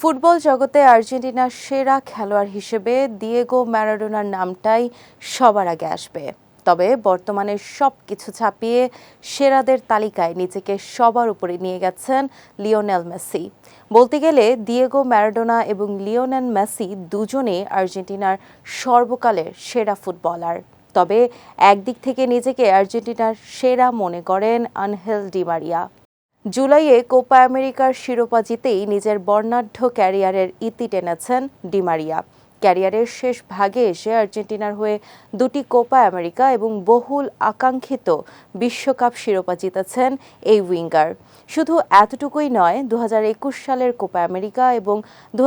Football জগতে আর্জেন্টিনার সেরা খেলোয়াড় হিসেবে দিয়েগো ম্যারাডোনার নামটাই সবার আগে আসবে। তবে বর্তমানে সব কিছু ছাপিয়ে সেরাদের তালিকায় নিজেকে সবার উপরে নিয়ে গেছেন লিওনেল মেসি। বলতে গেলে দিয়েগো ম্যারাডোনা এবং লিওনেল মেসি দুজনে আর্জেন্টিনার সর্বকালের সেরা ফুটবলার। তবে একদিক থেকে নিজেকে আর্জেন্টিনার সেরা মনে করেন আনহেল ডিমারিয়া জুলাইয়ে কোপা আমেরিকার শিরোপা জিতেই নিজের বর্ণাঢ্য ক্যারিয়ারের ইতি টেনেছেন ডিমারিয়া ক্যারিয়ারের শেষ ভাগে এসে আর্জেন্টিনার হয়ে দুটি কোপা আমেরিকা এবং বহুল আকাঙ্ক্ষিত বিশ্বকাপ শিরোপা জিতেছেন এই উইঙ্গার। শুধু এতটুকুই নয় দু সালের কোপা আমেরিকা এবং দু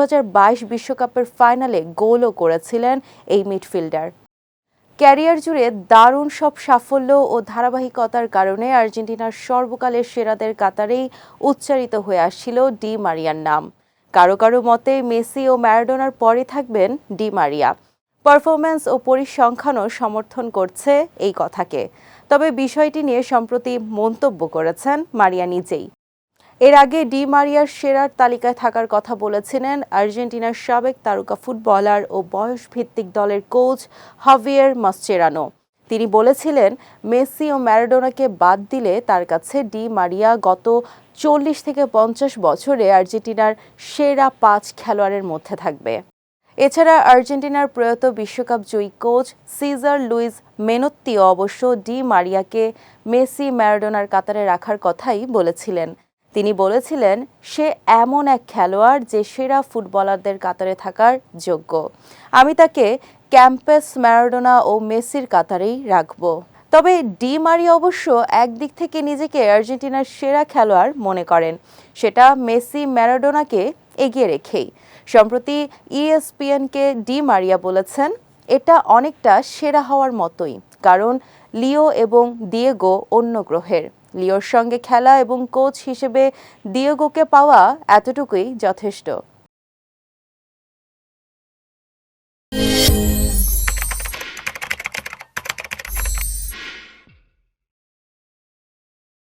বিশ্বকাপের ফাইনালে গোলও করেছিলেন এই মিডফিল্ডার। ক্যারিয়ার জুড়ে দারুণ সব সাফল্য ও ধারাবাহিকতার কারণে আর্জেন্টিনার সর্বকালের সেরাদের কাতারেই উচ্চারিত হয়ে আসছিল ডি মারিয়ার নাম। কারও কারও মতে, মেসি ও ম্যারাডোনার পরে থাকবেন ডি মারিয়া। পারফরম্যান্স ও পরিসংখ্যানও সমর্থন করছে এই কথাকে। তবে বিষয়টি নিয়ে সম্প্রতি মন্তব্য করেছেন মারিয়া নিজেই। এর আগে ডি মারিয়ার সেরার তালিকায় থাকার কথা বলেছিলেন আর্জেন্টিনার সাবেক তারকা ফুটবলার ও বয়সভিত্তিক দলের কোচ হাভিয়ের মাসচেরানো। তিনি বলেছিলেন, মেসি ও ম্যারাডোনাকে বাদ দিলে তার কাছে ডি মারিয়া গত চল্লিশ থেকে পঞ্চাশ বছরে আর্জেন্টিনার সেরা পাঁচ খেলোয়াড়ের মধ্যে থাকবে। এছাড়া আর্জেন্টিনার প্রয়াত বিশ্বকাপ জয়ী কোচ সিজার লুইস মেনত্তিও অবশ্য ডি মারিয়াকে মেসি ম্যারাডোনার কাতারে রাখার কথাই বলেছিলেন। তিনি বলেছিলেন, সে এমন এক খেলোয়াড় যে সেরা ফুটবলারদের কাতারে থাকার যোগ্য। আমি তাকে ক্যাম্পাস ম্যারাডোনা ও মেসির কাতারেই রাখব। তবে ডি মারি অবশ্য একদিক থেকে নিজেকে আর্জেন্টিনার সেরা খেলোয়াড় মনে করেন। সেটা মেসি ম্যারাডোনাকে এগিয়ে রেখেই। সম্প্রতি ইএসপিএনকে ডি মারিয়া বলেছেন, এটা অনেকটা সেরা হওয়ার মতোই। কারণ লিও এবং দিয়েগো অন্য গ্রহের। লিওর সঙ্গে খেলা এবং কোচ হিসেবে দিয়েগোকে পাওয়া এতটুকুই যথেষ্ট।